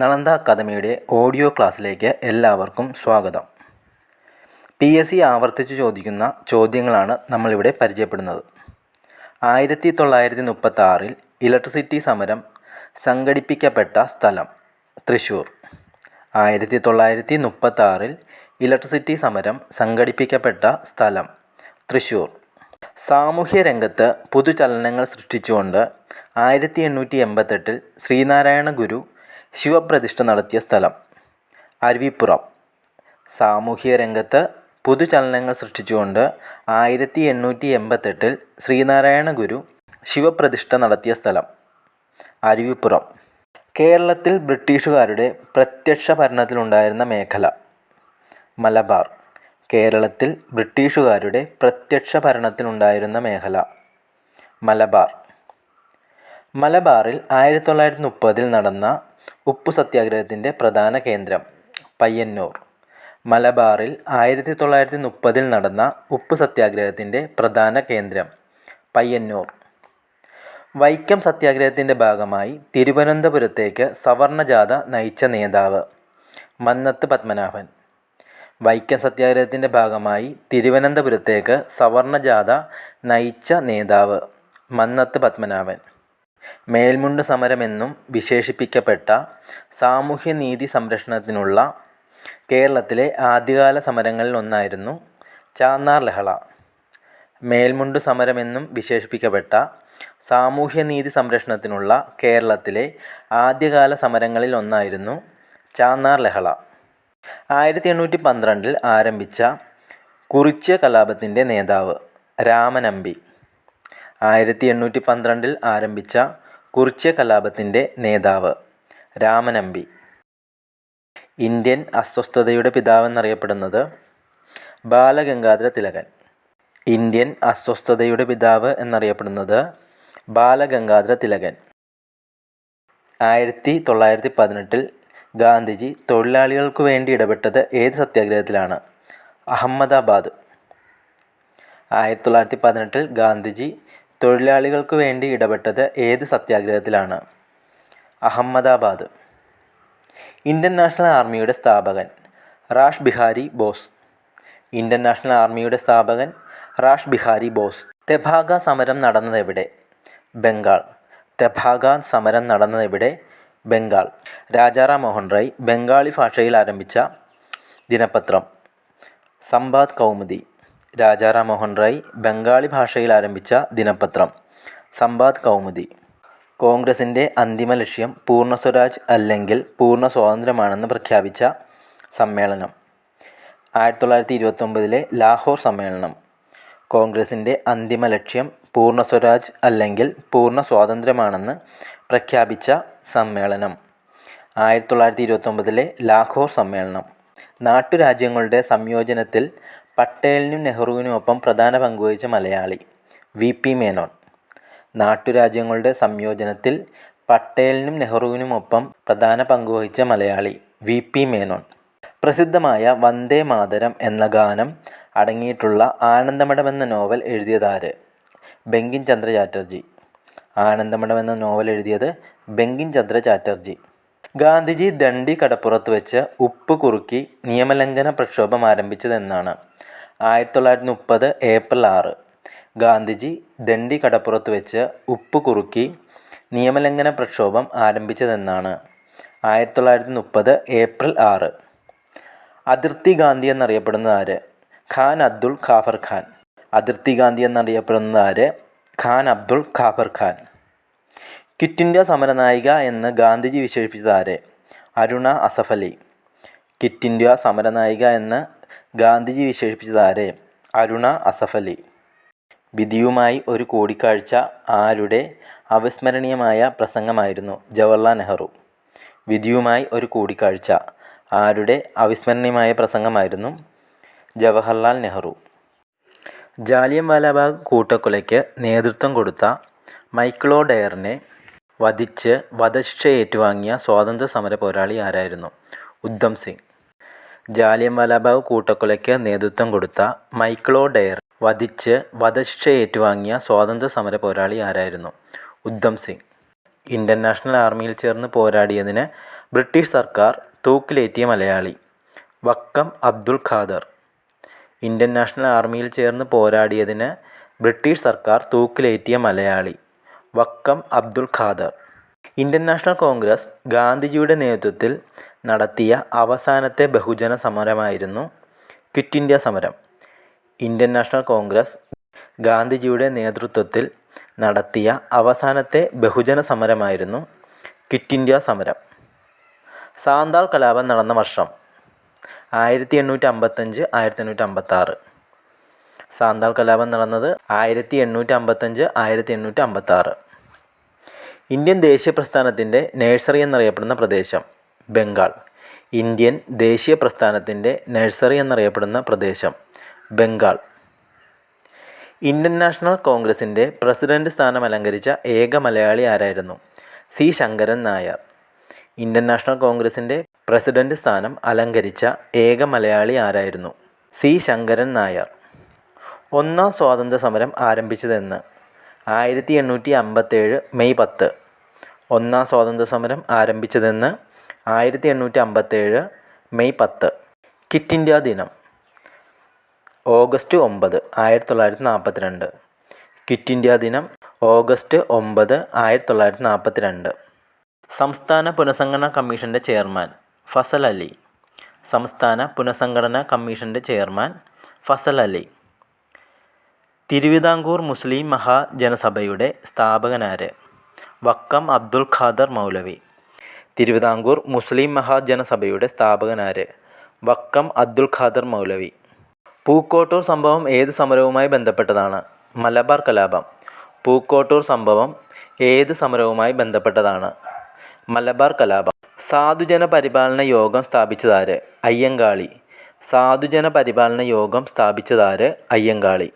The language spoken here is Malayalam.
നളന്ദ അക്കാദമിയുടെ ഓഡിയോ ക്ലാസ്സിലേക്ക് എല്ലാവർക്കും സ്വാഗതം. പി എസ് സി ആവർത്തിച്ച് ചോദിക്കുന്ന ചോദ്യങ്ങളാണ് നമ്മളിവിടെ പരിചയപ്പെടുന്നത്. ആയിരത്തി തൊള്ളായിരത്തി മുപ്പത്താറിൽ ഇലക്ട്രിസിറ്റി സമരം സംഘടിപ്പിക്കപ്പെട്ട സ്ഥലം തൃശ്ശൂർ ആയിരത്തി തൊള്ളായിരത്തി മുപ്പത്താറിൽ ഇലക്ട്രിസിറ്റി സമരം സംഘടിപ്പിക്കപ്പെട്ട സ്ഥലം തൃശ്ശൂർ സാമൂഹ്യ രംഗത്ത് പുതുചലനങ്ങൾ സൃഷ്ടിച്ചുകൊണ്ട് ആയിരത്തി എണ്ണൂറ്റി എൺപത്തെട്ടിൽ ശ്രീനാരായണ ഗുരു ശിവപ്രതിഷ്ഠ നടത്തിയ സ്ഥലം അരുവിപ്പുറം. സാമൂഹ്യ രംഗത്ത് പുതുചലനങ്ങൾ സൃഷ്ടിച്ചുകൊണ്ട് ആയിരത്തി എണ്ണൂറ്റി എൺപത്തെട്ടിൽ ശ്രീനാരായണ ഗുരു ശിവപ്രതിഷ്ഠ നടത്തിയ സ്ഥലം അരുവിപ്പുറം. കേരളത്തിൽ ബ്രിട്ടീഷുകാരുടെ പ്രത്യക്ഷ ഭരണത്തിലുണ്ടായിരുന്ന മേഖല മലബാർ. കേരളത്തിൽ ബ്രിട്ടീഷുകാരുടെ പ്രത്യക്ഷ ഭരണത്തിലുണ്ടായിരുന്ന മേഖല മലബാർ. മലബാറിൽ ആയിരത്തി തൊള്ളായിരത്തി മുപ്പതിൽ നടന്ന ഉപ്പു സത്യാഗ്രഹത്തിന്റെ പ്രധാന കേന്ദ്രം പയ്യന്നൂർ. മലബാറിൽ ആയിരത്തി തൊള്ളായിരത്തി മുപ്പതിൽ നടന്ന ഉപ്പു സത്യാഗ്രഹത്തിന്റെ പ്രധാന കേന്ദ്രം പയ്യന്നൂർ. വൈക്കം സത്യാഗ്രഹത്തിന്റെ ഭാഗമായി തിരുവനന്തപുരത്തേക്ക് സവർണജാഥ നയിച്ച നേതാവ് മന്നത്ത് പത്മനാഭൻ. വൈക്കം സത്യാഗ്രഹത്തിന്റെ ഭാഗമായി തിരുവനന്തപുരത്തേക്ക് സവർണജാഥ നയിച്ച നേതാവ് മന്നത്ത് പത്മനാഭൻ. മേൽമുണ്ട് സമരമെന്നും വിശേഷിപ്പിക്കപ്പെട്ട സാമൂഹ്യനീതി സംരക്ഷണത്തിനുള്ള കേരളത്തിലെ ആദ്യകാല സമരങ്ങളിലൊന്നായിരുന്നു ചാന്നാർ ലഹള. മേൽമുണ്ട് സമരമെന്നും വിശേഷിപ്പിക്കപ്പെട്ട സാമൂഹ്യനീതി സംരക്ഷണത്തിനുള്ള കേരളത്തിലെ ആദ്യകാല സമരങ്ങളിലൊന്നായിരുന്നു ചാന്നാർ ലഹള. ആയിരത്തി എണ്ണൂറ്റി പന്ത്രണ്ടിൽ ആരംഭിച്ച കുറിച്യ കലാപത്തിന്റെ നേതാവ് രാമനമ്പി. ആയിരത്തി എണ്ണൂറ്റി പന്ത്രണ്ടിൽ ആരംഭിച്ച കുറിച്യ കലാപത്തിന്റെ നേതാവ് രാമനമ്പി. ഇന്ത്യൻ അസ്വസ്ഥതയുടെ പിതാവെന്നറിയപ്പെടുന്നത് ബാലഗംഗാധര തിലകൻ. ഇന്ത്യൻ അസ്വസ്ഥതയുടെ പിതാവ് എന്നറിയപ്പെടുന്നത് ബാലഗംഗാധര തിലകൻ. ആയിരത്തി തൊള്ളായിരത്തി പതിനെട്ടിൽ ഗാന്ധിജി തൊഴിലാളികൾക്ക് വേണ്ടി ഇടപെട്ടത് ഏത് സത്യാഗ്രഹത്തിലാണ്? അഹമ്മദാബാദ്. ആയിരത്തി തൊള്ളായിരത്തി പതിനെട്ടിൽ ഗാന്ധിജി തൊഴിലാളികൾക്ക് വേണ്ടി ഇടപെട്ടത് ഏത് സത്യാഗ്രഹത്തിലാണ്? അഹമ്മദാബാദ്. ഇന്ത്യൻ നാഷണൽ ആർമിയുടെ സ്ഥാപകൻ റാഷ് ബിഹാരി ബോസ്. ഇന്ത്യൻ നാഷണൽ ആർമിയുടെ സ്ഥാപകൻ റാഷ് ബിഹാരി ബോസ്. തെഭാഗ സമരം നടന്നതെവിടെ? ബംഗാൾ. തെഭാഗ സമരം നടന്നതെവിടെ? ബംഗാൾ. രാജാറാം മോഹൻ റായ് ബംഗാളി ഭാഷയിൽ ആരംഭിച്ച ദിനപത്രം. സംബാദ് കൗമുദി. രാജാറാം മോഹൻ റായ് ബംഗാളി ഭാഷയിൽ ആരംഭിച്ച ദിനപത്രം. സമ്പാദ് കൗമുദി. കോൺഗ്രസിന്റെ അന്തിമ ലക്ഷ്യം പൂർണ സ്വരാജ് അല്ലെങ്കിൽ പൂർണ സ്വാതന്ത്ര്യമാണെന്ന് പ്രഖ്യാപിച്ച സമ്മേളനം. ആയിരത്തി തൊള്ളായിരത്തി ഇരുപത്തൊമ്പതിലെ ലാഹോർ സമ്മേളനം. കോൺഗ്രസിന്റെ അന്തിമ ലക്ഷ്യം പൂർണ സ്വരാജ് അല്ലെങ്കിൽ പൂർണ സ്വാതന്ത്ര്യമാണെന്ന് പ്രഖ്യാപിച്ച സമ്മേളനം. ആയിരത്തി തൊള്ളായിരത്തി ഇരുപത്തൊമ്പതിലെ ലാഹോർ സമ്മേളനം. നാട്ടുരാജ്യങ്ങളുടെ സംയോജനത്തിൽ പട്ടേലിനും നെഹ്റുവിനുമൊപ്പം പ്രധാന പങ്കുവഹിച്ച മലയാളി വി പി മേനോൻ. നാട്ടുരാജ്യങ്ങളുടെ സംയോജനത്തിൽ പട്ടേലിനും നെഹ്റുവിനുമൊപ്പം പ്രധാന പങ്കുവഹിച്ച മലയാളി വി പി മേനോൻ. പ്രസിദ്ധമായ വന്ദേ മാതരം എന്ന ഗാനം അടങ്ങിയിട്ടുള്ള ആനന്ദമഠം എന്ന നോവൽ എഴുതിയതാര്? ബെങ്കിൻ ചന്ദ്ര ചാറ്റർജി ആനന്ദമഠം എന്ന നോവൽ എഴുതിയത് ബെങ്കിൻ ചന്ദ്ര ചാറ്റർജി ഗാന്ധിജി ദണ്ഡി കടപ്പുറത്ത് വെച്ച് ഉപ്പ് കുറുക്കി നിയമലംഘന പ്രക്ഷോഭം ആരംഭിച്ചതെന്നാണ്. ആയിരത്തി തൊള്ളായിരത്തി മുപ്പത് ഏപ്രിൽ ആറ്. ഗാന്ധിജി ദണ്ഡി കടപ്പുറത്ത് വെച്ച് ഉപ്പ് കുറുക്കി നിയമലംഘന പ്രക്ഷോഭം ആരംഭിച്ചതെന്നാണ്. ആയിരത്തി തൊള്ളായിരത്തി മുപ്പത് ഏപ്രിൽ ആറ്. അതിർത്തി ഗാന്ധി എന്നറിയപ്പെടുന്നത് ആര്? ഖാൻ അബ്ദുൾ ഖാഫർ ഖാൻ. അതിർത്തി ഗാന്ധി എന്നറിയപ്പെടുന്നത് ആര്? ഖാൻ അബ്ദുൾ ഖാഫർ ഖാൻ. ക്വിറ്റ് ഇന്ത്യ സമരനായിക എന്ന് ഗാന്ധിജി വിശേഷിപ്പിച്ചത് ആരെ അരുണ അസഫലി. ക്വിറ്റ് ഇന്ത്യ സമരനായിക എന്ന് ഗാന്ധിജി വിശേഷിപ്പിച്ചത് ആരെ അരുണ അസഫലി. വിധിയുമായി ഒരു കൂടിക്കാഴ്ച ആരുടെ അവിസ്മരണീയമായ പ്രസംഗമായിരുന്നു ജവഹർലാൽ നെഹ്റു. വിധിയുമായി ഒരു കൂടിക്കാഴ്ച ആരുടെ അവിസ്മരണീയമായ പ്രസംഗമായിരുന്നു ജവഹർലാൽ നെഹ്റു. ജാലിയൻ വാലാബാഗ് കൂട്ടക്കൊലയ്ക്ക് നേതൃത്വം കൊടുത്ത മൈക്കിളോ ഡയറിനെ വധിച്ച് വധശിക്ഷ ഏറ്റുവാങ്ങിയ സ്വാതന്ത്ര്യ സമര പോരാളി ആരായിരുന്നു? ഉദ്ധം സിംഗ്. ജാലിയൻ വാലാബാഗ് കൂട്ടക്കൊലയ്ക്ക് നേതൃത്വം കൊടുത്ത മൈക്ലോ ഡയർ വധിച്ച് വധശിക്ഷ ഏറ്റുവാങ്ങിയ സ്വാതന്ത്ര്യ സമര പോരാളി ആരായിരുന്നു? ഉദ്ധം സിംഗ്. ഇന്ത്യൻ നാഷണൽ ആർമിയിൽ ചേർന്ന് പോരാടിയതിന് ബ്രിട്ടീഷ് സർക്കാർ തൂക്കിലേറ്റിയ മലയാളി വക്കം അബ്ദുൾ ഖാദർ. ഇന്ത്യൻ നാഷണൽ ആർമിയിൽ ചേർന്ന് പോരാടിയതിന് ബ്രിട്ടീഷ് സർക്കാർ തൂക്കിലേറ്റിയ Malayali Vakkom Abdul Khader. Indian National Congress ഗാന്ധിജിയുടെ നേതൃത്വത്തിൽ നടത്തിയ അവസാനത്തെ ബഹുജന സമരമായിരുന്നു ക്വിറ്റ് ഇന്ത്യ സമരം. ഇന്ത്യൻ നാഷണൽ കോൺഗ്രസ് ഗാന്ധിജിയുടെ നേതൃത്വത്തിൽ നടത്തിയ അവസാനത്തെ ബഹുജന സമരമായിരുന്നു ക്വിറ്റ് ഇന്ത്യ സമരം. സാന്താൾ കലാപം നടന്ന വർഷം ആയിരത്തി എണ്ണൂറ്റി അമ്പത്തഞ്ച് ആയിരത്തി എണ്ണൂറ്റി അമ്പത്താറ്. സാന്താൾ കലാപം നടന്നത് ആയിരത്തി എണ്ണൂറ്റി അമ്പത്തഞ്ച് ആയിരത്തി എണ്ണൂറ്റി അമ്പത്താറ് ഇന്ത്യൻ ദേശീയ പ്രസ്ഥാനത്തിന്റെ നഴ്സറി എന്നറിയപ്പെടുന്ന പ്രദേശം ബംഗാൾ. ഇന്ത്യൻ ദേശീയ പ്രസ്ഥാനത്തിന്റെ നഴ്സറി എന്നറിയപ്പെടുന്ന പ്രദേശം ബംഗാൾ. ഇന്ത്യൻ നാഷണൽ കോൺഗ്രസിന്റെ പ്രസിഡന്റ് സ്ഥാനം അലങ്കരിച്ച ഏക മലയാളി ആരായിരുന്നു? C. Sankaran Nair. Indian National കോൺഗ്രസിന്റെ പ്രസിഡന്റ് സ്ഥാനം അലങ്കരിച്ച ഏക മലയാളി ആരായിരുന്നു? സി. ശങ്കരൻ നായർ. ഒന്നാം സ്വാതന്ത്ര്യ സമരം ആരംഭിച്ചതെന്ന്. ആയിരത്തി എണ്ണൂറ്റി അമ്പത്തേഴ് മെയ് പത്ത്. ഒന്നാം സ്വാതന്ത്ര്യ സമരം ആരംഭിച്ചതെന്ന് ആയിരത്തി എണ്ണൂറ്റി അമ്പത്തേഴ് മെയ് പത്ത്. കിറ്റ് ഇന്ത്യ ദിനം. ഓഗസ്റ്റ് ഒമ്പത് ആയിരത്തി തൊള്ളായിരത്തി നാൽപ്പത്തി രണ്ട് കിറ്റ് ഇന്ത്യ ദിനം ഓഗസ്റ്റ് ഒമ്പത് ആയിരത്തി തൊള്ളായിരത്തി നാൽപ്പത്തി രണ്ട് സംസ്ഥാന പുനഃസംഘടനാ കമ്മീഷന്റെ ചെയർമാൻ ഫസൽ അലി. സംസ്ഥാന പുനഃസംഘടനാ കമ്മീഷന്റെ ചെയർമാൻ ഫസൽ അലി. തിരുവിതാംകൂർ മുസ്ലിം മഹാജനസഭയുടെ സ്ഥാപകനാര് വക്കം അബ്ദുൽ ഖാദർ മൗലവി. തിരുവിതാംകൂർ മുസ്ലിം മഹാജനസഭയുടെ സ്ഥാപകനാര് വക്കം അബ്ദുൽ ഖാദർ മൗലവി. പൂക്കോട്ടൂർ സംഭവം ഏത് സമരവുമായി ബന്ധപ്പെട്ടതാണ്? മലബാർ കലാപം. പൂക്കോട്ടൂർ സംഭവം ഏത് സമരവുമായി ബന്ധപ്പെട്ടതാണ്? മലബാർ കലാപം. സാധുജന പരിപാലന യോഗം സ്ഥാപിച്ചതാര്? അയ്യങ്കാളി. സാധുജന പരിപാലന യോഗം സ്ഥാപിച്ചതാര്? അയ്യങ്കാളി.